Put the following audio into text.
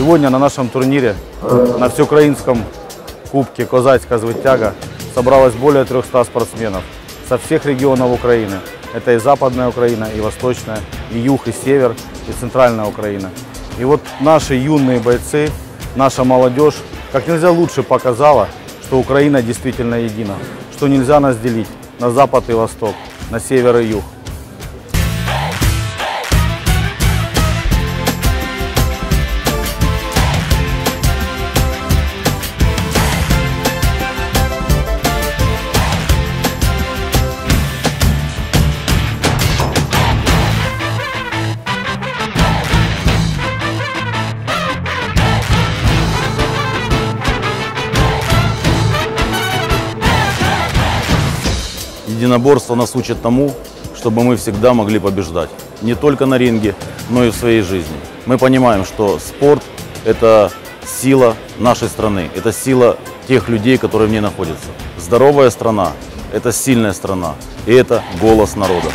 Сегодня на нашем турнире, на всеукраинском кубке «Козацкая звитяга» собралось более 300 спортсменов со всех регионов Украины. Это и Западная Украина, и Восточная, и Юг, и Север, и Центральная Украина. И вот наши юные бойцы, наша молодежь как нельзя лучше показала, что Украина действительно едина, что нельзя нас делить на Запад и Восток, на Север и Юг. Единоборство нас учит тому, чтобы мы всегда могли побеждать. Не только на ринге, но и в своей жизни. Мы понимаем, что спорт – это сила нашей страны, это сила тех людей, которые в ней находятся. Здоровая страна – это сильная страна, и это голос народа.